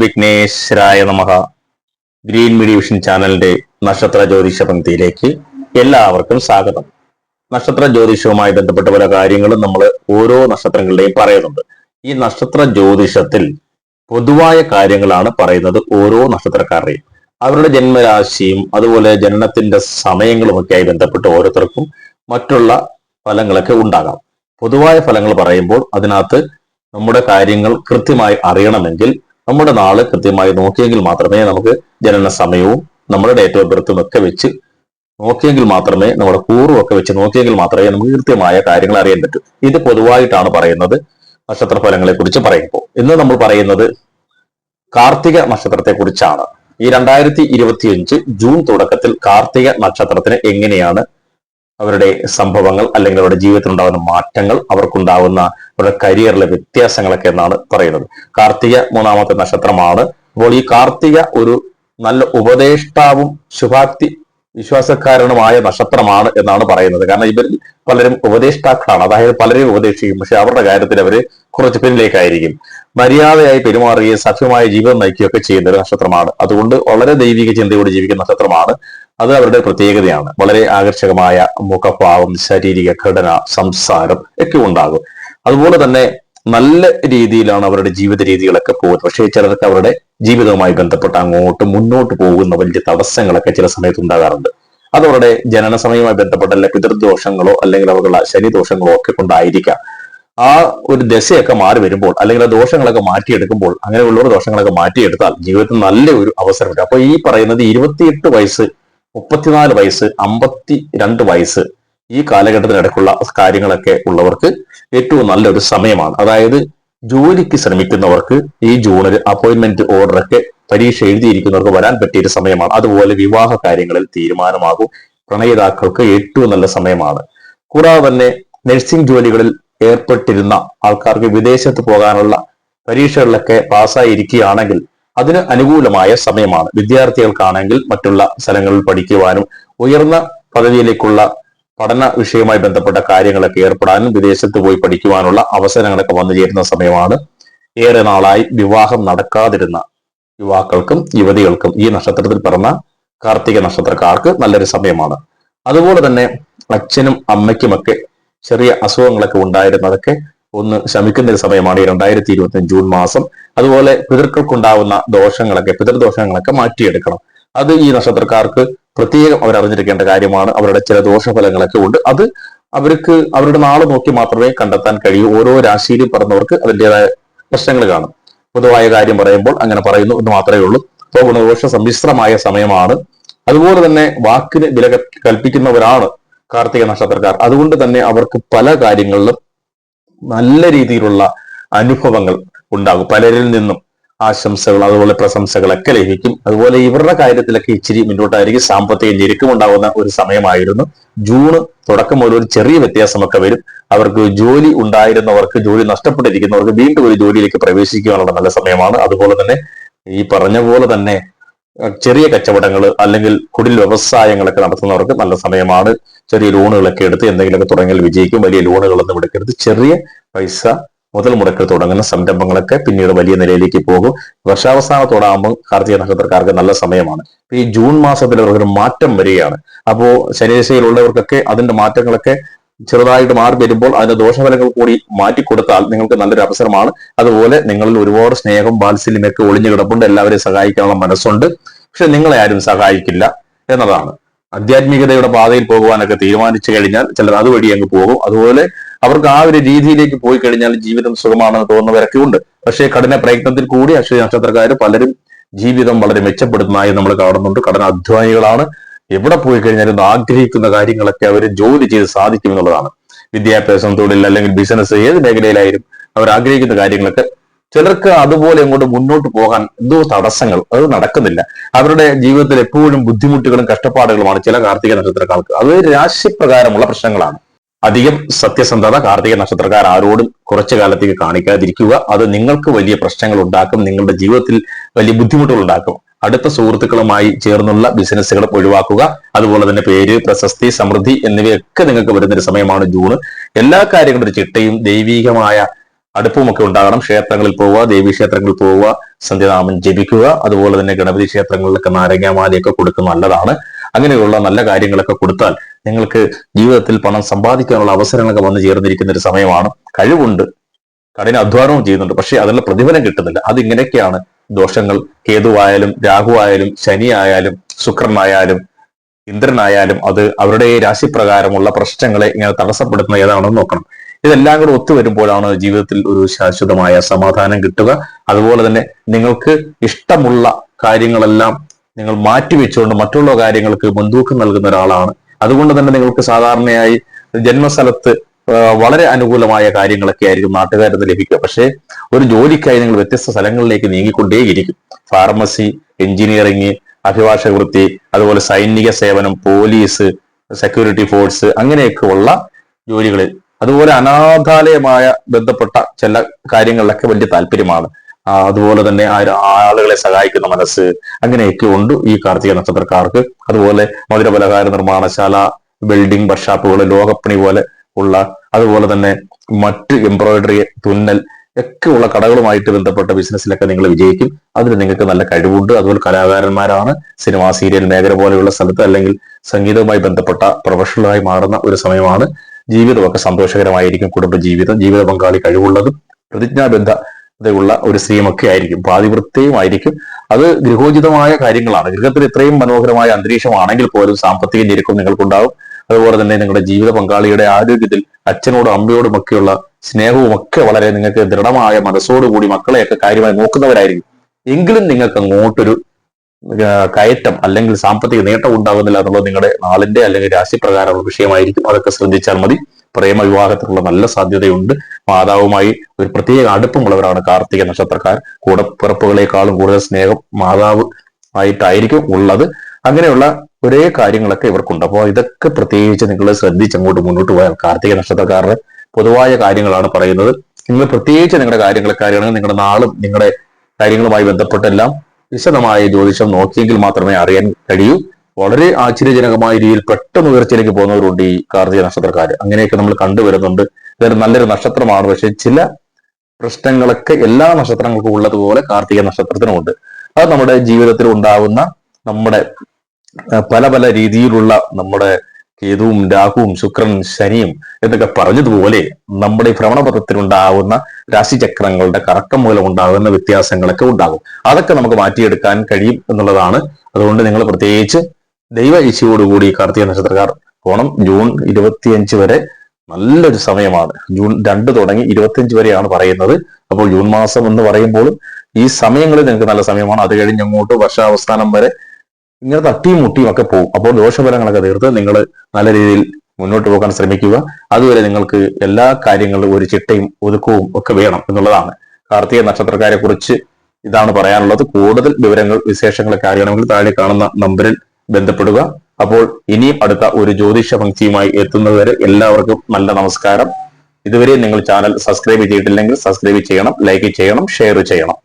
വിഘ്നേശ്വരായ നമഹ green media vision ചാനലിന്റെ നക്ഷത്ര ജ്യോതിഷ പങ്ക്തിയിലേക്ക് എല്ലാവർക്കും സ്വാഗതം. നക്ഷത്ര ജ്യോതിഷവുമായി ബന്ധപ്പെട്ട പല കാര്യങ്ങളും നമ്മൾ ഓരോ നക്ഷത്രങ്ങളുടെയും പറയുന്നുണ്ട്. ഈ നക്ഷത്ര ജ്യോതിഷത്തിൽ പൊതുവായ കാര്യങ്ങളാണ് പറയുന്നത് ഓരോ നക്ഷത്രക്കാരുടെയും. അവരുടെ ജന്മരാശിയും അതുപോലെ ജനനത്തിന്റെ സമയങ്ങളുമൊക്കെയായി ബന്ധപ്പെട്ട് ഓരോരുത്തർക്കും മറ്റുള്ള ഫലങ്ങളൊക്കെ ഉണ്ടാകാം. പൊതുവായ ഫലങ്ങൾ പറയുമ്പോൾ അതിനകത്ത് നമ്മുടെ കാര്യങ്ങൾ കൃത്യമായി അറിയണമെങ്കിൽ നമ്മുടെ നാൾ കൃത്യമായി നോക്കിയെങ്കിൽ മാത്രമേ നമുക്ക് ജനന സമയവും നമ്മുടെ ഡേറ്റ് ഓഫ് ബർത്തും ഒക്കെ വെച്ച് നോക്കിയെങ്കിൽ മാത്രമേ നമ്മുടെ കൂറും ഒക്കെ വെച്ച് നോക്കിയെങ്കിൽ മാത്രമേ നമുക്ക് കൃത്യമായ കാര്യങ്ങൾ അറിയാൻ പറ്റൂ. ഇത് പൊതുവായിട്ടാണ് പറയുന്നത്. നക്ഷത്രഫലങ്ങളെ കുറിച്ച് പറയുമ്പോൾ. ഇന്ന് നമ്മൾ പറയുന്നത് കാർത്തിക നക്ഷത്രത്തെ കുറിച്ചാണ്. ഈ രണ്ടായിരത്തി ഇരുപത്തിയഞ്ച് ജൂൺ തുടക്കത്തിൽ കാർത്തിക നക്ഷത്രത്തിന് എങ്ങനെയാണ് അവരുടെ സംഭവങ്ങൾ അല്ലെങ്കിൽ അവരുടെ ജീവിതത്തിൽ ഉണ്ടാകുന്ന മാറ്റങ്ങൾ അവർക്കുണ്ടാകുന്ന അവരുടെ കരിയറിലെ വ്യത്യാസങ്ങളൊക്കെ എന്നാണ് പറയുന്നത്. കാർത്തിക മൂന്നാമത്തെ നക്ഷത്രമാണ്. അപ്പോൾ ഈ കാർത്തിക ഒരു നല്ല ഉപദേഷ്ടാവും ശുഭാപ്തി വിശ്വാസക്കാരനുമായ നക്ഷത്രമാണ് എന്നാണ് പറയുന്നത്. കാരണം ഇവരിൽ പലരും ഉപദേഷ്ടാക്കളാണ്. അതായത് പലരെയും ഉപദേശിക്കും. പക്ഷെ അവരുടെ കാര്യത്തിൽ അവർ കുറച്ച് പിന്നിലേക്കായിരിക്കും. മര്യാദയായി പെരുമാറുകയും സഭ്യമായ ജീവിതം നയിക്കുകയൊക്കെ ചെയ്യുന്ന ഒരു നക്ഷത്രമാണ്. അതുകൊണ്ട് വളരെ ദൈവിക ചിന്തയോട് ജീവിക്കുന്ന നക്ഷത്രമാണ്. അത് അവരുടെ പ്രത്യേകതയാണ്. വളരെ ആകർഷകമായ മുഖഭാവം ശാരീരിക ഘടന സംസാരം ഒക്കെ ഉണ്ടാകും. അതുപോലെ തന്നെ നല്ല രീതിയിലാണ് അവരുടെ ജീവിത രീതികളൊക്കെ പോകുന്നത്. പക്ഷേ ചിലർക്ക് അവരുടെ ജീവിതവുമായി ബന്ധപ്പെട്ട് അങ്ങോട്ട് മുന്നോട്ട് പോകുന്ന വലിയ തടസ്സങ്ങളൊക്കെ ചില സമയത്ത് ഉണ്ടാകാറുണ്ട്. അത് അവരുടെ ജനന സമയവുമായി ബന്ധപ്പെട്ട പിതൃദോഷങ്ങളോ അല്ലെങ്കിൽ അവരുടെ ശനിദോഷങ്ങളോ ഒക്കെ കൊണ്ടായിരിക്കാം. ആ ഒരു ദശയൊക്കെ മാറി വരുമ്പോൾ അല്ലെങ്കിൽ ആ ദോഷങ്ങളൊക്കെ മാറ്റിയെടുക്കുമ്പോൾ അങ്ങനെയുള്ളവർ ദോഷങ്ങളൊക്കെ മാറ്റിയെടുത്താൽ ജീവിതത്തിൽ നല്ല ഒരു അവസരമുണ്ട്. അപ്പൊ ഈ പറയുന്നത് ഇരുപത്തിയെട്ട് വയസ്സ് മുപ്പത്തിനാല് വയസ്സ് അമ്പത്തി രണ്ട് വയസ്സ് ഈ കാലഘട്ടത്തിനിടയ്ക്കുള്ള കാര്യങ്ങളൊക്കെ ഉള്ളവർക്ക് ഏറ്റവും നല്ലൊരു സമയമാണ്. അതായത് ജോലിക്ക് ശ്രമിക്കുന്നവർക്ക് ഈ ജൂണിൽ അപ്പോയിന്റ്മെന്റ് ഓർഡറൊക്കെ പരീക്ഷ എഴുതിയിരിക്കുന്നവർക്ക് വരാൻ പറ്റിയ ഒരു സമയമാണ്. അതുപോലെ വിവാഹ കാര്യങ്ങളിൽ തീരുമാനമാകും. പ്രണയിതാക്കൾക്ക് ഏറ്റവും നല്ല സമയമാണ്. കൂടാതെ തന്നെ നഴ്സിംഗ് ജോലികളിൽ ഏർപ്പെട്ടിരുന്ന ആൾക്കാർക്ക് വിദേശത്ത് പോകാനുള്ള പരീക്ഷകളിലൊക്കെ പാസ്സായിരിക്കുകയാണെങ്കിൽ അതിന് അനുകൂലമായ സമയമാണ്. വിദ്യാർത്ഥികൾക്കാണെങ്കിൽ മറ്റുള്ള സ്ഥലങ്ങളിൽ പഠിക്കുവാനും ഉയർന്ന പദവിയിലേക്കുള്ള പഠന വിഷയവുമായി ബന്ധപ്പെട്ട കാര്യങ്ങളൊക്കെ ഏർപ്പെടാനും വിദേശത്ത് പോയി പഠിക്കുവാനുള്ള അവസരങ്ങളൊക്കെ വന്നു ചേരുന്ന സമയമാണ്. ഏറെ നാളായി വിവാഹം നടക്കാതിരുന്ന യുവാക്കൾക്കും യുവതികൾക്കും ഈ നക്ഷത്രത്തിൽ പിറന്ന കാർത്തിക നക്ഷത്രക്കാർക്ക് നല്ലൊരു സമയമാണ്. അതുപോലെ തന്നെ അച്ഛനും അമ്മയ്ക്കുമൊക്കെ ചെറിയ അസുഖങ്ങളൊക്കെ ഉണ്ടായിരുന്നതൊക്കെ ഒന്ന് ശമിക്കുന്ന ഒരു സമയമാണ്. ഈ രണ്ടായിരത്തി ഇരുപത്തി ജൂൺ മാസം. അതുപോലെ പിതൃക്കൾക്കുണ്ടാവുന്ന ദോഷങ്ങളൊക്കെ പിതൃദോഷങ്ങളൊക്കെ മാറ്റിയെടുക്കണം. അത് ഈ നക്ഷത്രക്കാർക്ക് പ്രത്യേകം അവർ അറിഞ്ഞിരിക്കേണ്ട കാര്യമാണ്. അവരുടെ ചില ദോഷഫലങ്ങളൊക്കെ ഉണ്ട്. അത് അവർക്ക് അവരുടെ നാൾ നോക്കി മാത്രമേ കണ്ടെത്താൻ കഴിയൂ. ഓരോ രാശിയിലും പറഞ്ഞവർക്ക് അതിന്റെതായ പ്രശ്നങ്ങൾ കാണും. പൊതുവായ കാര്യം പറയുമ്പോൾ അങ്ങനെ പറയുന്നു എന്ന് മാത്രമേ ഉള്ളൂ. അപ്പോൾ ഗുണദോഷ സമ്മിശ്രമായ സമയമാണ്. അതുപോലെ തന്നെ വാക്കിന് വില കൽപ്പിക്കുന്നവരാണ് കാർത്തിക നക്ഷത്രക്കാർ. അതുകൊണ്ട് തന്നെ അവർക്ക് പല കാര്യങ്ങളിലും നല്ല രീതിയിലുള്ള അനുഭവങ്ങൾ ഉണ്ടാകും. പലരിൽ നിന്നും ആശംസകൾ അതുപോലെ പ്രശംസകളൊക്കെ ലഭിക്കും. അതുപോലെ ഇവരുടെ കാര്യത്തിലൊക്കെ ഇച്ചിരി മുന്നോട്ടായിരിക്കും സാമ്പത്തിക ഞെരുക്കം ഉണ്ടാകുന്ന ഒരു സമയമായിരുന്നു. ജൂണ് തുടക്കം മുതൽ ഒരു ചെറിയ വ്യത്യാസമൊക്കെ വരും. അവർക്ക് ജോലി ഉണ്ടായിരുന്നവർക്ക് ജോലി നഷ്ടപ്പെട്ടിരിക്കുന്നവർക്ക് വീണ്ടും ഒരു ജോലിയിലേക്ക് പ്രവേശിക്കുവാനുള്ള നല്ല സമയമാണ്. അതുപോലെ തന്നെ ഈ പറഞ്ഞ പോലെ തന്നെ ചെറിയ കച്ചവടങ്ങൾ അല്ലെങ്കിൽ കുടിൽ വ്യവസായങ്ങളൊക്കെ നടത്തുന്നവർക്ക് നല്ല സമയമാണ്. ചെറിയ ലോണുകളൊക്കെ എടുത്ത് എന്തെങ്കിലുമൊക്കെ തുടങ്ങിയാൽ വിജയിക്കും. വലിയ ലോണുകളൊന്നും എടുക്കരുത്. ചെറിയ പൈസ മുതൽ മുടക്കൽ തുടങ്ങുന്ന സംരംഭങ്ങളൊക്കെ പിന്നീട് വലിയ നിലയിലേക്ക് പോകും. വർഷാവസാനത്തോടാകുമ്പോൾ കാർത്തിക നക്ഷത്രക്കാർക്ക് നല്ല സമയമാണ്. ഈ ജൂൺ മാസത്തിൽ അവർക്കൊരു മാറ്റം വരികയാണ്. അപ്പോ ശനിദശയിലുള്ളവർക്കൊക്കെ അതിന്റെ മാറ്റങ്ങളൊക്കെ ചെറുതായിട്ട് മാറി വരുമ്പോൾ അതിന്റെ ദോഷഫലങ്ങൾ കൂടി മാറ്റി കൊടുത്താൽ നിങ്ങൾക്ക് നല്ലൊരു അവസരമാണ്. അതുപോലെ നിങ്ങളിൽ ഒരുപാട് സ്നേഹം വാത്സല്യമൊക്കെ ഒളിഞ്ഞു കിടപ്പുണ്ട്. എല്ലാവരെയും സഹായിക്കാനുള്ള മനസ്സുണ്ട്. പക്ഷെ നിങ്ങളെ ആരും സഹായിക്കില്ല എന്നതാണ്. ആധ്യാത്മികതയുടെ പാതയിൽ പോകുവാനൊക്കെ തീരുമാനിച്ചു കഴിഞ്ഞാൽ ചിലർ അതുവഴി അങ്ങ് പോകും. അതുപോലെ അവർക്ക് ആ ഒരു രീതിയിലേക്ക് പോയി കഴിഞ്ഞാൽ ജീവിതം സുഖമാണെന്ന് തോന്നുന്നവരൊക്കെ ഉണ്ട്. പക്ഷേ കഠിന പ്രയത്നത്തിൽ കൂടി അശ്വതി നക്ഷത്രക്കാർ പലരും ജീവിതം വളരെ മെച്ചപ്പെടുന്നതായി നമ്മൾ കാണുന്നുണ്ട്. കഠിന അധ്വാനികളാണ് എവിടെ പോയി കഴിഞ്ഞാലും ആഗ്രഹിക്കുന്ന കാര്യങ്ങളൊക്കെ അവർ ജോലി ചെയ്ത് സാധിക്കും എന്നുള്ളതാണ് വിദ്യാഭ്യാസം തൊഴിൽ അല്ലെങ്കിൽ ബിസിനസ് ഏത് മേഖലയിലായാലും അവർ ആഗ്രഹിക്കുന്ന കാര്യങ്ങളൊക്കെ ചിലർക്ക് അതുപോലെ അങ്ങോട്ട് മുന്നോട്ട് പോകാൻ എന്തോ തടസ്സങ്ങൾ അത് നടക്കുന്നില്ല. അവരുടെ ജീവിതത്തിൽ എപ്പോഴും ബുദ്ധിമുട്ടുകളും കഷ്ടപ്പാടുകളുമാണ് ചില കാർത്തിക നക്ഷത്രക്കാർക്ക്. അത് രാശിപ്രകാരമുള്ള പ്രശ്നങ്ങളാണ്. അധികം സത്യസന്ധത കാർത്തിക നക്ഷത്രക്കാർ ആരോടും കുറച്ചു കാലത്തേക്ക് കാണിക്കാതിരിക്കുക. അത് നിങ്ങൾക്ക് വലിയ പ്രശ്നങ്ങൾ ഉണ്ടാക്കും നിങ്ങളുടെ ജീവിതത്തിൽ വലിയ ബുദ്ധിമുട്ടുകൾ ഉണ്ടാക്കും. അടുത്ത സുഹൃത്തുക്കളുമായി ചേർന്നുള്ള ബിസിനസ്സുകൾ ഒഴിവാക്കുക. അതുപോലെ തന്നെ പേര് പ്രശസ്തി സമൃദ്ധി എന്നിവയൊക്കെ നിങ്ങൾക്ക് വരുന്ന ഒരു സമയമാണ് ജൂൺ എല്ലാ കാര്യങ്ങളുടെ ചിട്ടയും ദൈവീകമായ അടുപ്പമൊക്കെ ഉണ്ടാകണം. ക്ഷേത്രങ്ങളിൽ പോവുക ദേവീ ക്ഷേത്രങ്ങളിൽ പോവുക സന്ധ്യനാമം ജപിക്കുക. അതുപോലെ തന്നെ ഗണപതി ക്ഷേത്രങ്ങളിലൊക്കെ നാരങ്ങാമാലയൊക്കെ കൊടുക്കുന്നത് നല്ലതാണ്. അങ്ങനെയുള്ള നല്ല കാര്യങ്ങളൊക്കെ കൊടുത്താൽ നിങ്ങൾക്ക് ജീവിതത്തിൽ പണം സമ്പാദിക്കാനുള്ള അവസരങ്ങളൊക്കെ വന്നു ചേർന്നിരിക്കുന്ന ഒരു സമയമാണ്. കഴിവുണ്ട്. കഠിന അധ്വാനവും ചെയ്യുന്നുണ്ട്. പക്ഷെ അതിനുള്ള പ്രതിഫലം കിട്ടുന്നില്ല. അത് ഇങ്ങനെയൊക്കെയാണ് ദോഷങ്ങൾ കേതുവായാലും രാഹുവായാലും ശനി ആയാലും ശുക്രനായാലും ഇന്ദ്രനായാലും അത് അവരുടെ രാശിപ്രകാരമുള്ള പ്രശ്നങ്ങളെ ഇങ്ങനെ തടസ്സപ്പെടുത്തുന്ന ഏതാണെന്ന് നോക്കണം. ഇതെല്ലാം കൂടെ ഒത്തുവരുമ്പോഴാണ് ജീവിതത്തിൽ ഒരു ശാശ്വതമായ സമാധാനം കിട്ടുക. അതുപോലെ തന്നെ നിങ്ങൾക്ക് ഇഷ്ടമുള്ള കാര്യങ്ങളെല്ലാം നിങ്ങൾ മാറ്റിവെച്ചുകൊണ്ട് മറ്റുള്ള കാര്യങ്ങൾക്ക് മുൻതൂക്കം നൽകുന്ന ഒരാളാണ്. അതുകൊണ്ട് തന്നെ നിങ്ങൾക്ക് സാധാരണയായി ജന്മസ്ഥലത്ത് വളരെ അനുകൂലമായ കാര്യങ്ങളൊക്കെ ആയിരിക്കും നാട്ടുകാരിൽ നിന്ന് ലഭിക്കുക. പക്ഷേ ഒരു ജോലിക്കായി നിങ്ങൾ വ്യത്യസ്ത സ്ഥലങ്ങളിലേക്ക് നീങ്ങിക്കൊണ്ടേയിരിക്കും. ഫാർമസി എഞ്ചിനീയറിംഗ് അഭിഭാഷക വൃത്തി അതുപോലെ സൈനിക സേവനം പോലീസ് സെക്യൂരിറ്റി ഫോഴ്സ് അങ്ങനെയൊക്കെ ഉള്ള ജോലികളിൽ. അതുപോലെ അനാഥാലയമായ ബന്ധപ്പെട്ട ചില കാര്യങ്ങളിലൊക്കെ വലിയ താല്പര്യമാണ്. അതുപോലെ തന്നെ ആളുകളെ സഹായിക്കുന്ന മനസ്സ് അങ്ങനെയൊക്കെ ഉണ്ട് ഈ കാർത്തിക നക്ഷത്രക്കാർക്ക്. അതുപോലെ മധുരപലഹാര നിർമ്മാണശാല ബിൽഡിംഗ് വർക്ക്ഷോപ്പുകൾ ലോകപ്പണി പോലെ ഉള്ള അതുപോലെ തന്നെ മറ്റ് എംബ്രോയിഡറി തുന്നൽ ഒക്കെ ഉള്ള കടകളുമായിട്ട് ബന്ധപ്പെട്ട ബിസിനസ്സിലൊക്കെ നിങ്ങൾ വിജയിക്കും. അതിന് നിങ്ങൾക്ക് നല്ല കഴിവുണ്ട്. അതുപോലെ കലാകാരന്മാരാണ്. സിനിമ സീരിയൽ മേഖല പോലെയുള്ള സ്ഥലത്ത് അല്ലെങ്കിൽ സംഗീതവുമായി ബന്ധപ്പെട്ട പ്രൊഫഷണലായി മാറുന്ന ഒരു സമയമാണ്. ജീവിതമൊക്കെ സന്തോഷകരമായിരിക്കും. കുടുംബ ജീവിതം ജീവിത പങ്കാളി കഴിവുള്ളതും പ്രതിജ്ഞാബദ്ധതയുള്ള ഒരു സ്ത്രീയുമൊക്കെ ആയിരിക്കും. പാതിവൃത്തിയുമായിരിക്കും അത് ഗൃഹോചിതമായ കാര്യങ്ങളാണ്. ഗൃഹത്തിൽ ഇത്രയും മനോഹരമായ അന്തരീക്ഷമാണെങ്കിൽ പോലും സാമ്പത്തിക ഞെരുക്കം നിങ്ങൾക്കുണ്ടാവും. അതുപോലെ തന്നെ നിങ്ങളുടെ ജീവിത പങ്കാളിയുടെ ആരോഗ്യത്തിൽ അച്ഛനോടും അമ്മയോടും ഒക്കെയുള്ള സ്നേഹവും ഒക്കെ വളരെ നിങ്ങൾക്ക് ദൃഢമായ മനസ്സോടുകൂടി മക്കളെയൊക്കെ കാര്യമായി നോക്കുന്നവരായിരിക്കും. എങ്കിലും നിങ്ങൾക്ക് അങ്ങോട്ടൊരു കയറ്റം അല്ലെങ്കിൽ സാമ്പത്തിക നേട്ടം ഉണ്ടാകുന്നില്ല എന്നുള്ളത് നിങ്ങളുടെ നാളിന്റെ അല്ലെങ്കിൽ രാശിപ്രകാരമുള്ള വിഷയമായിരിക്കും. അതൊക്കെ ശ്രദ്ധിച്ചാൽ മതി. പ്രേമ വിവാഹത്തിനുള്ള നല്ല സാധ്യതയുണ്ട്. മാതാവുമായി ഒരു പ്രത്യേക അടുപ്പമുള്ളവരാണ് കാർത്തിക നക്ഷത്രക്കാർ. കൂടപ്പിറപ്പുകളെക്കാളും കൂടുതൽ സ്നേഹം മാതാവ് ആയിട്ടായിരിക്കും ഉള്ളത്. അങ്ങനെയുള്ള ഒരേ കാര്യങ്ങളൊക്കെ ഇവർക്കുണ്ട് അപ്പോൾ ഇതൊക്കെ പ്രത്യേകിച്ച് നിങ്ങൾ ശ്രദ്ധിച്ച് അങ്ങോട്ട് മുന്നോട്ട് പോയാൽ കാർത്തിക നക്ഷത്രക്കാരുടെ പൊതുവായ കാര്യങ്ങളാണ് പറയുന്നത്. നിങ്ങൾ പ്രത്യേകിച്ച് നിങ്ങളുടെ കാര്യങ്ങളൊക്കെ നിങ്ങളുടെ നാളും നിങ്ങളുടെ കാര്യങ്ങളുമായി ബന്ധപ്പെട്ടെല്ലാം വിശദമായ ജ്യോതിഷം നോക്കിയെങ്കിൽ മാത്രമേ അറിയാൻ കഴിയൂ. വളരെ ആശ്ചര്യജനകമായ രീതിയിൽ പെട്ടെന്ന് ഉയർച്ചയിലേക്ക് പോകുന്നവരുണ്ട് ഈ കാർത്തിക നക്ഷത്രക്കാർ അങ്ങനെയൊക്കെ നമ്മൾ കണ്ടുവരുന്നുണ്ട് ഇതൊരു നല്ലൊരു നക്ഷത്രമാണ്. പക്ഷെ ചില പ്രശ്നങ്ങളൊക്കെ എല്ലാ നക്ഷത്രങ്ങൾക്കും ഉള്ളതുപോലെ കാർത്തിക നക്ഷത്രത്തിനുമുണ്ട്. അത് നമ്മുടെ ജീവിതത്തിൽ ഉണ്ടാവുന്ന നമ്മുടെ പല പല രീതിയിലുള്ള നമ്മുടെ കേതുവും രാഹുവും ശുക്രൻ ശനിയും എന്നൊക്കെ പറഞ്ഞതുപോലെ നമ്മുടെ ഈ ഭ്രമണപഥത്തിലുണ്ടാവുന്ന രാശിചക്രങ്ങളുടെ കറക്കം മൂലം ഉണ്ടാകുന്ന വ്യത്യാസങ്ങളൊക്കെ ഉണ്ടാകും. അതൊക്കെ നമുക്ക് മാറ്റിയെടുക്കാൻ കഴിയും എന്നുള്ളതാണ്. അതുകൊണ്ട് നിങ്ങൾ പ്രത്യേകിച്ച് ദൈവ കൂടി കാർത്തിക നക്ഷത്രക്കാർ പോണം. ജൂൺ ഇരുപത്തിയഞ്ച് വരെ നല്ലൊരു സമയമാണ്. ജൂൺ രണ്ട് തുടങ്ങി ഇരുപത്തിയഞ്ച് വരെയാണ് പറയുന്നത്. അപ്പോൾ ജൂൺ മാസം എന്ന് പറയുമ്പോൾ ഈ സമയങ്ങളിൽ നിങ്ങൾക്ക് നല്ല സമയമാണ്. അത് കഴിഞ്ഞ് അങ്ങോട്ട് വരെ ഇങ്ങനെ തട്ടിയും മുട്ടിയും ഒക്കെ പോകും അപ്പോൾ ദോഷഫലങ്ങളൊക്കെ തീർത്ത് നിങ്ങൾ നല്ല രീതിയിൽ മുന്നോട്ട് പോകാൻ ശ്രമിക്കുക. അതുവരെ നിങ്ങൾക്ക് എല്ലാ കാര്യങ്ങളും ഒരു ചിട്ടയും ഒതുക്കവും ഒക്കെ വേണം എന്നുള്ളതാണ്. കാർത്തിക നക്ഷത്രക്കാരെ കുറിച്ച് ഇതാണ് പറയാനുള്ളത്. കൂടുതൽ വിവരങ്ങൾ വിശേഷങ്ങളൊക്കെ അറിയണമെങ്കിൽ താഴെ കാണുന്ന നമ്പറിൽ ബന്ധപ്പെടുക. അപ്പോൾ ഇനിയും അടുത്ത ഒരു ജ്യോതിഷ പങ്ക്തിയുമായി എത്തുന്നതുവരെ എല്ലാവർക്കും നല്ല നമസ്കാരം. ഇതുവരെ നിങ്ങൾ ചാനൽ സബ്സ്ക്രൈബ് ചെയ്തിട്ടില്ലെങ്കിൽ സബ്സ്ക്രൈബ് ചെയ്യണം ലൈക്ക് ചെയ്യണം ഷെയർ ചെയ്യണം.